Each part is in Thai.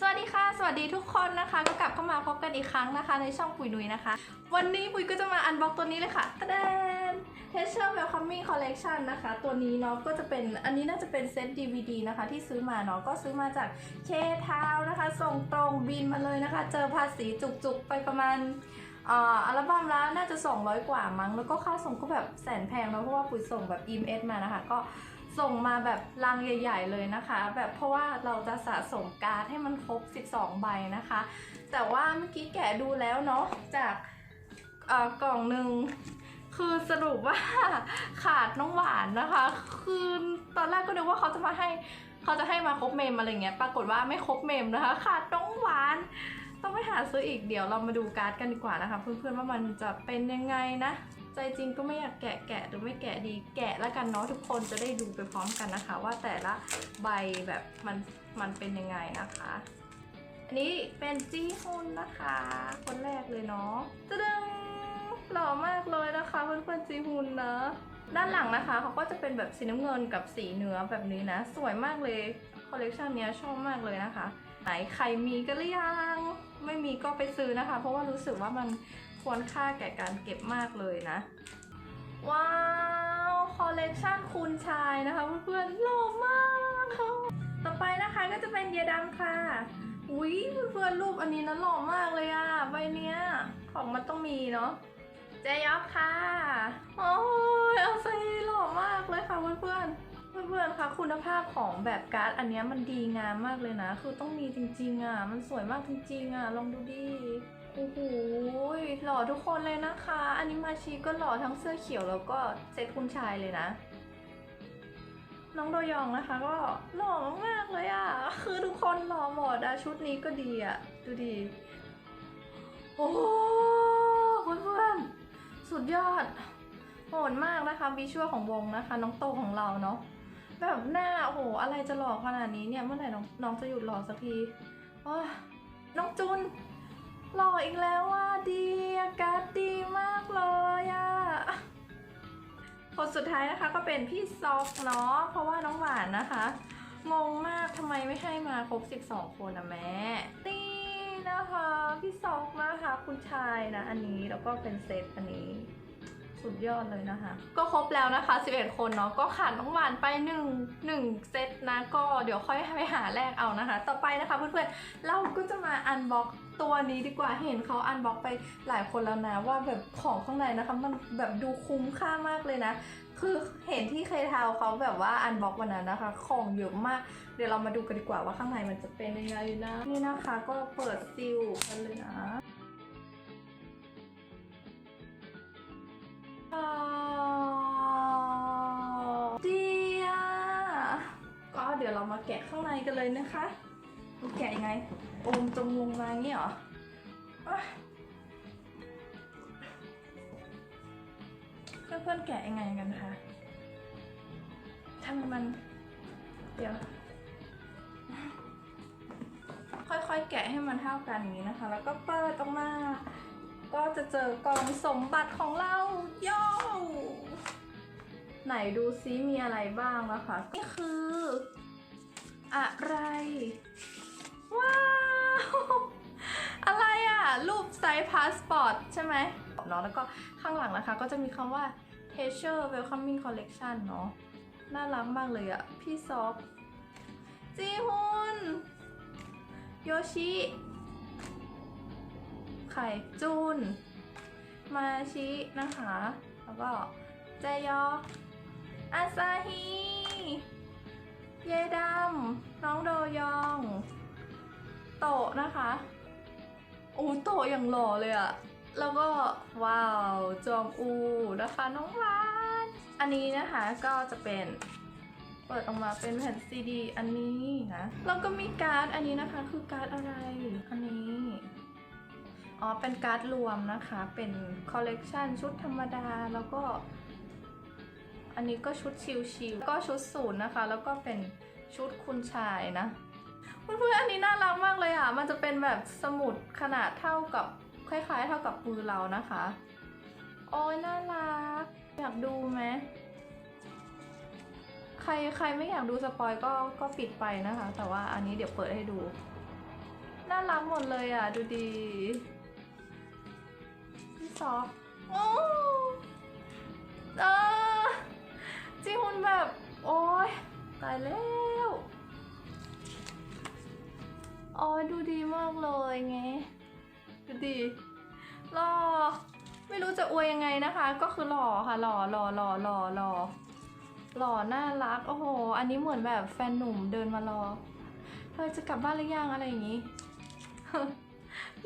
สวัสดีค่ะ สวัสดีทุกคนนะคะ ก็กลับเข้ามาพบกันอีกครั้งนะคะ ในช่องปุ๋ยนุยนะคะ วันนี้ปุ๋ยก็จะมาอันบ็อกตัวนี้เลยค่ะตะเดน t e s t u r Welcoming Collection นะคะ ตัวนี้เนาะก็จะเป็นอันนี้น่าจะเป็นเซต DVD นะคะ ที่ซื้อมาเนาะก็ซื้อมาจากเคทาวนะคะ ส่งตรงบินมาเลยนะคะ เจอภาษีจุกๆ ไปประมาณอ,อัลบั้มและน่าจะ 200 กว่ามั้ง แล้วก็ค่าส่งก็แบบแสนแพงแล้วเพราะว่าปุ๋ยส่งแบบ EMS มานะคะ ก็ ส่งมาแบบลังใหญ่ ๆ เลยนะคะ แบบเพราะว่าเราจะสะสมการ์ดให้มันครบ 12 ใบนะคะ แต่ว่าเมื่อกี้แกะดูแล้วเนาะจากอ่อกล่องหนึ่งคือสรุปว่าขาดน้องหวานนะคะ คือตอนแรกก็นึกว่าเขาจะมาให้เขาจะให้มาครบเมมอะไรเงี้ย ปรากฏว่าไม่ครบเมมนะคะ ขาดน้องหวาน ต้องไปหาซื้ออีกเดี๋ยวเรามาดูการ์ดกันดีกว่านะคะ เพื่อนๆว่ามันจะเป็นยังไงนะ ใจจริงก็ไม่อยากแกะแกะหรือไม่แกะดีแกะแล้วกันเนาะทุกคนจะได้ดูไปพร้อมกันนะคะ ว่าแต่ละใบแบบมันมันเป็นยังไงนะคะ อันนี้เป็นจีฮุนนะคะ คนแรกเลยเนาะตะดึงหล่อมากเลยนะคะเพื่อนๆจีฮุนนะด้านหลังนะคะเขาก็จะเป็นแบบสีน้ำเงินกับสีเนื้อแบบนี้นะ สวยมากเลยคอลเลกชันนี้ชอบมากเลยนะคะ ไหนใครมีกันหรือยัง ไม่มีก็ไปซื้อนะคะ เพราะว่ารู้สึกว่ามัน ควรค่าแก่การเก็บมากเลยนะ ว้าว คอลเลกชันคุณชายนะคะเพื่อนๆหล่อมาก ต่อไปนะคะก็จะเป็นเยดำค่ะอุ้ยเพื่อนๆรูปอันนี้นะหล่อมากเลยอะใบเนี้ย ของมันต้องมีเนาะเจยอกค่ะ โอ้ยเอาซหล่อมากเลยค่ะเพื่อนๆเพื่อนๆคะคุณภาพของแบบการ์ดอันนี้มันดีงามมากเลยนะ คือต้องมีจริงๆอะมันสวยมากจริงๆอะลองดูดิ โอ้โหหล่อทุกคนเลยนะคะ อันนี้มาชีก็หล่อทั้งเสื้อเขียวแล้วก็เซ็ตคุณชายเลยนะ น้องโดยองนะคะ ก็หล่อมากๆเลยอะ่ะ คือทุกคนหล่อหมดอะชุดนี้ก็ดีอะ่ะดูดี โอ้เพื่อนๆสุดยอดโหดมากนะคะวิชวลของวงนะคะ น้องโตของเราเนาะแบบหน้าโอ้โหอะไรจะหล่อขนาดนี้เนี่ยเมื่อไหร่น้องน้องจะหยุดหล่อสักทีโอ้ยน้องจุน หล่ออีกแล้วอะดีอากาศดีมากเลยอะคนสุดท้ายนะคะก็เป็นพี่ซอกเนาะเพราะว่าน้องหวานนะคะงงมากทำไมไม่ให้มาครบ 12 คนนะแม่ตีนะคะพี่ซอกนะคะ คุณชายนะ อันนี้แล้วก็เป็นเซตอันนี้ สุดยอดเลยนะคะ ก็ครบแล้วนะคะ 11 คนเนาะก็ขาดน้องหวานไป 1 1 เซตนะก็เดี๋ยวค่อยไปหาแลกเอานะคะ ต่อไปนะคะเพื่อนๆเราก็จะมาอันบ็อกตัวนี้ดีกว่าเห็นเขาอันบ็อกไปหลายคนแล้วนะว่าแบบของข้างในนะคะ มันแบบดูคุ้มค่ามากเลยนะ คือเห็นที่เคยทาวเขาแบบว่าอันบ็อกวันนั้นนะคะ ของเยอะมาก เดี๋ยวเรามาดูกันดีกว่าว่าข้างในมันจะเป็นยังไงนะ นี่นะคะก็เปิดซิลกันเลยนะ ดีอะก็เดี๋ยวเรามาแกะข้างในกันเลยนะคะมันแกะยังไงโอมจงลงมาอย่างนี้เหรออเพื่อนๆแกะยังไงกันคะทำไมมัน เดี๋ยว ค่อยๆแกะให้มันเท่ากันอย่างนี้นะคะ แล้วก็เปิดออกมา ก็จะเจอกล่องสมบัติของเราโย่ไหนดูซิมีอะไรบ้างนะคะ นี่คือ อะไร ว้าว อะไรอะรูปไซส์พาสปอร์ตใช่ไหมเนาะแล้วก็ข้างหลังนะคะ ก็จะมีคำว่า t e a s u r e Welcoming Collection เนาะน่ารักมากเลยอะพี่ซอฟจีฮุนโยชิ ไข่จุน มาชินะคะ แล้วก็เจยออาซาฮิเยดำน้องโดยอง โตะนะคะโอ้โตะอย่างหล่อเลยอะแล้วก็ว้าวจองอูนะคะน้องวานอันนี้นะคะก็จะเป็นเปิดออกมาเป็นแผ่นซีดี อันนี้นะแล้วก็มีการ์ดอันนี้นะคะคือการ์ดอะไร อันนี้ อ๋อ เป็นการ์ดรวมนะคะ เป็นคอลเลกชันชุดธรรมดา แล้วก็ อันนี้ก็ชุดชิลๆก็ชุดศูนย์นะคะ แล้วก็เป็นชุดคุณชายนะเพื่อนๆอันนี้น่ารักมากเลยอะ มันจะเป็นแบบสมุดขนาดเท่ากับคล้าย ๆ เท่ากับมือเรานะคะ โอ้ยน่ารัก อยากดูไหม ใครใครไม่อยากดูสปอยก็ก็ปิดไปนะคะ แต่ว่าอันนี้เดี๋ยวเปิดให้ดู น่ารักหมดเลยอะ ดูดี ซอฟโอ้เออจีฮุนแบบ โอ้ยตายแล้วโอ้ยดูดีมากเลยไง ดูดีหล่อไม่รู้จะอวยยังไงนะคะ ก็คือหล่อค่ะหล่อหล่อหล่อหล่อหล่อหล่อน่ารัก โอ้โห อันนี้เหมือนแบบแฟนหนุ่มเดินมารอ เธอจะกลับบ้านหรือยังอะไรอย่างนี้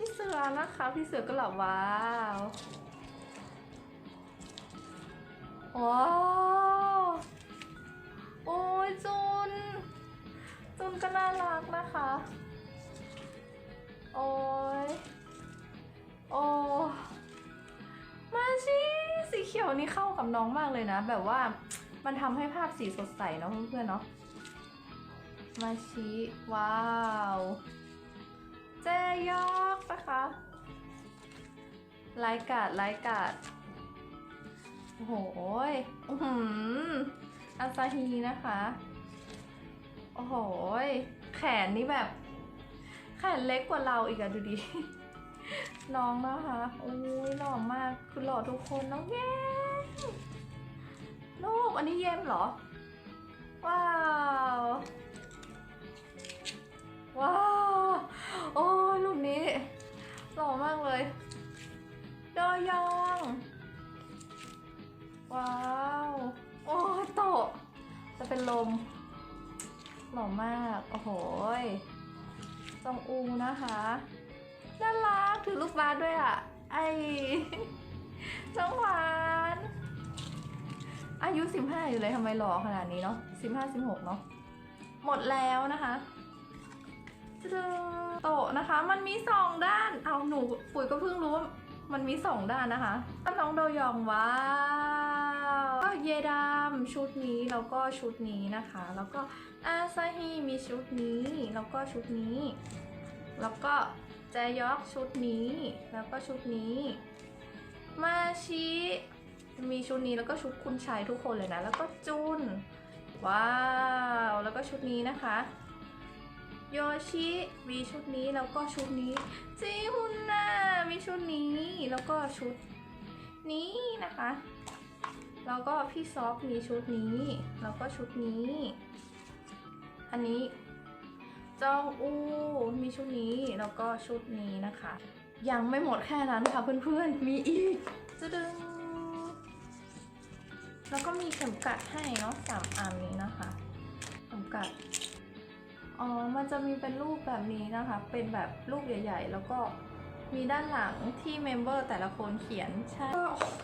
พี่เสือนะคะ พี่เสือก็หล่อว้าวว้าวโอ้ยจุน จุนก็น่ารักนะคะ โอ้ยโอ้มาชิสีเขียวนี่เข้ากับน้องมากเลยนะ แบบว่ามันทำให้ภาพสีสดใสเนาะเพื่อนๆเนาะมาชิว้าว เจยอกนะคะไลกาดไลกาดโอ้โหยอื้อาซาฮีนะคะ โอ้โห แขนนี่แบบ แขนเล็กกว่าเราอีกอะดูดิ น้องนะคะโอ้ยหล่อมาก คือหล่อทุกคนน้องเย้มลูกอันนี้เย้มเหรอ ว้าว ว้าว โอ้รูปนี้หล่อมากเลยโดยอง ว้าว โอ้โตะจะเป็นลม หล่อมาก โอ้โหจองอูนะคะ น่ารัก ถือลูกบาสด้วยอะ ไอจังหวาน อายุสิบห้าอยู่เลยทำไมหล่อขนาดนี้เนาะสิบห้าสิบหกเนาะหมดแล้วนะคะ โตะนะคะ มันมีสองด้าน เอาหนูปุ๋ยก็เพิ่งรู้ว่ามันมีสองด้านนะคะก็น้องโดยองว้าวก็เยดามชุดนี้แล้วก็ชุดนี้นะคะ แล้วก็อาซาฮิมีชุดนี้แล้วก็ชุดนี้ แล้วก็แจยอกชุดนี้ แล้วก็ชุดนี้ มาชิมีชุดนี้แล้วก็ชุดคุณชายทุกคนเลยนะ แล้วก็จุนว้าว แล้วก็ชุดนี้นะคะ โยชิมีชุดนี้แล้วก็ชุดนี้จีฮุนน่ามีชุดนี้แล้วก็ชุดนี้นะคะ แล้วก็พี่ซอฟมีชุดนี้แล้วก็ชุดนี้ อันนี้จองอูมีชุดนี้แล้วก็ชุดนี้นะคะ ยังไม่หมดแค่นั้นค่ะเพื่อนๆมีอีกจะดึงแล้วก็มีเข็มกัดให้เนาะสามอันนี้นะคะเข็มกัด อ๋อ มันจะมีเป็นรูปแบบนี้นะคะ เป็นแบบรูปใหญ่ ๆ แล้วก็มีด้านหลังที่เมมเบอร์แต่ละคนเขียนใช่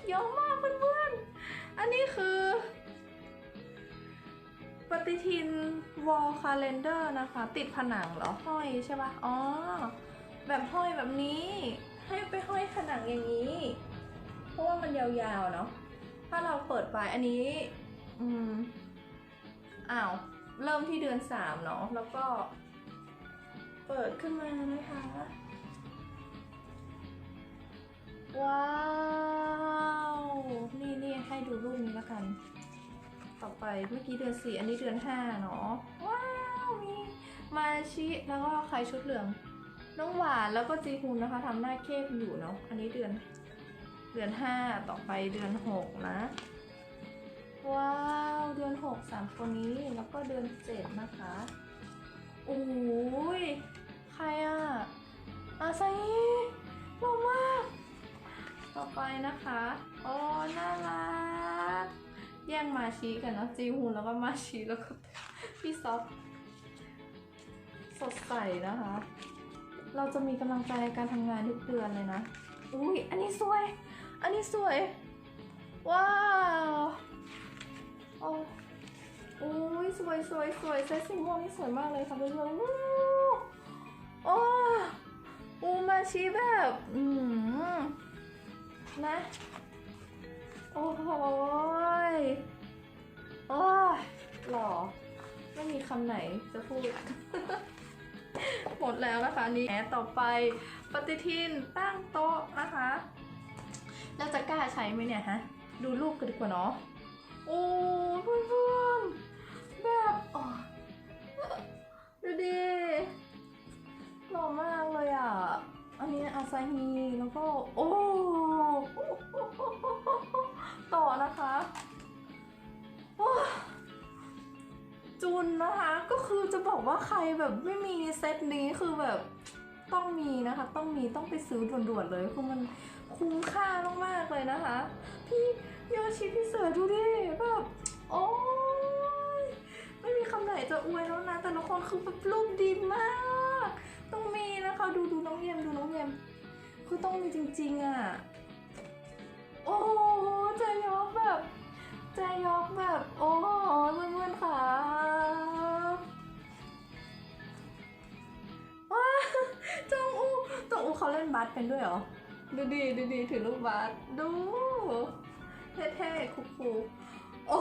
เยอะมากเพื่อนๆ อันนี้คือ ปฏิทินวอลคาเลนเดอร์นะคะ ติดผนังเหรอห้อยใช่ปะอ๋อ แบบห้อยแบบนี้ ให้ไปห้อยผนังอย่างนี้ เพราะว่ามันยาวๆเนาะ ถ้าเราเปิดไปอันนี้ อืม อ้าว เริ่มที่เดือนสามเนาะแล้วก็ เปิดขึ้นมานะคะ ว้าว นี่นี่ให้ดูรูปนี้แล้วกัน ต่อไปเมื่อกี้เดือนสี่อันนี้เดือนห้าเนาะว้าวมีมาชิแล้วก็ใครชุดเหลืองน้องหวานแล้วก็จีฮุนนะคะทำหน้าเข้มอยู่เนาะอันนี้เดือน เดือนห้าต่อไปเดือนหกนะ ว้าว เดือนหกสามคนนี้ แล้วก็เดือนเจ็ดนะคะโอ้ยใครอะอาไซหล่อมาก ต่อไปนะคะโอ๋อน่ารัก แย่งมาชีกันนะจีฮุนแล้วก็มาชีแล้วก็พี่ซอฟสดใสนะคะ เราจะมีกำลังใจในการทำงานทุกเดือนเลยนะ อุ้ยอันนี้สวย อันนี้สวย ว้าว อ้โอ้ยสวยสวยสวยเซตสีม่วงนี่สวยมากเลยค่ะเพื่อนๆวู้โอ้อูมาชีแบบอืมนะโอ้โหยโอ้ยหล่อ ไม่มีคำไหนจะพูด หมดแล้วนะคะอันนี่แหมต่อไปปฏิทินตั้งโต๊ะนะคะเราจะกล้าใช้ไหมเนี่ยฮะ ดูรูปกันดีกว่าเนาะโอ้ ว่าใครแบบไม่มีเซตนี้คือแบบต้องมีนะคะ ต้องมีต้องไปซื้อด่วนๆเลยคือมันคุ้มค่ามากๆเลยนะคะ พี่โยชิพี่เสือดูดิแบบโอ้ยไม่มีคำไหนจะอวยแล้วนะ แต่ละคนคือแบบรูปดีมาก ต้องมีนะคะดูดูน้องเยมดูน้องเยมคือต้องมีจริงๆอะโอ้โหใจยอกแบบใจยอกแบบ โอ้โหเพื่อนๆค่ะ เขาเล่นบาสเป็นด้วยเหรอ ดูดีดูดีถือลูกบาสดูเท่ๆคูลๆโอ้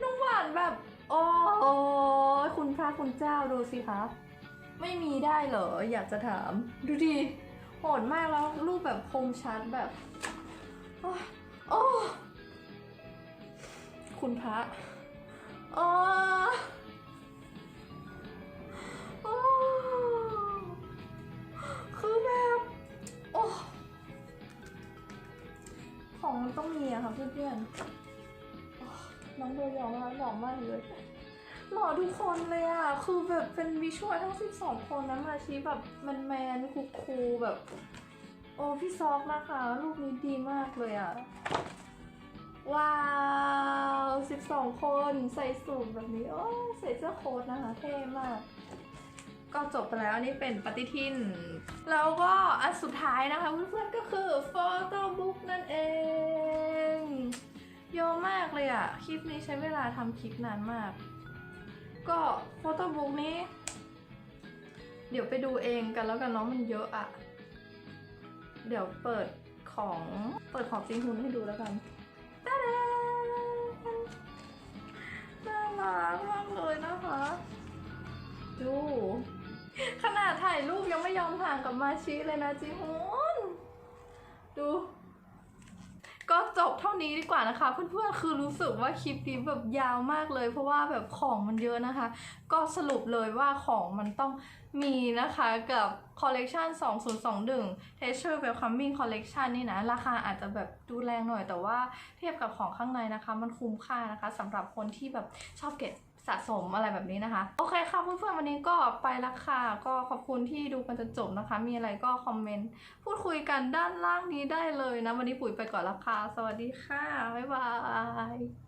น้องหวานแบบ โอ้ยคุณพระคุณเจ้าดูสิคะไม่มีได้เหรอ อยากจะถาม ดูดิโหดมากแล้วรูปแบบคมชัดแบบ โอ้ยโอ้คุณพระโอ้ ของมันต้องมีอะค่ะเพื่อนๆน้องโดยองนะคะหล่อมากเลยหล่อทุกคนเลยอะคือแบบเป็นวิชวลทั้ง12คนนะมาชีแบบแมนแมนๆคูลๆแบบ โอ้พี่ซอกนะคะรูปนี้ดีมากเลยอะว้าว12คนใส่สูทแบบนี้ โอ้ใส่เสื้อโค้ทนะคะ เท่มาก ก็จบไปแล้วนนี้เป็นปฏิทิน แล้วก็อันสุดท้ายนะคะเพื่อนๆก็คือโฟโต้บุ๊กนั่นเองเยอะมากเลยอะคลิปนี้ใช้เวลาทำคลิปนานมาก ก็โฟโต้บุ๊กนี้ เดี๋ยวไปดูเองกันแล้วกันเนาะมันเยอะอะเดี๋ยวเปิดของเปิดของจริงฮุนให้ดูแล้วกันตาดาน่ารักมากเลยนะคะ ดู ขนาดถ่ายรูปยังไม่ยอมห่างกับมาชิเลยนะจิฮุนดู ก็จบเท่านี้ดีกว่านะคะ เพื่อนๆคือรู้สึกว่าคลิปนี้แบบยาวมากเลย เพราะว่าแบบของมันเยอะนะคะ ก็สรุปเลยว่าของมันต้องมีนะคะกับคอลเลกชัน2021 t e a s u r e Welcoming Collection นี่นะ ราคาอาจจะแบบดูแรงหน่อย แต่ว่าเทียบกับของข้างในนะคะ มันคุ้มค่านะคะสำหรับคนที่แบบชอบเก็บ สะสมอะไรแบบนี้นะคะ โอเคค่ะเพื่อนๆวันนี้ก็ไปละค่ะก็ขอบคุณที่ดูกันจนจบนะคะ มีอะไรก็คอมเมนต์พูดคุยกันด้านล่างนี้ได้เลยนะ วันนี้ปุ๋ยไปก่อนละค่ะสวัสดีค่ะบ๊ายบาย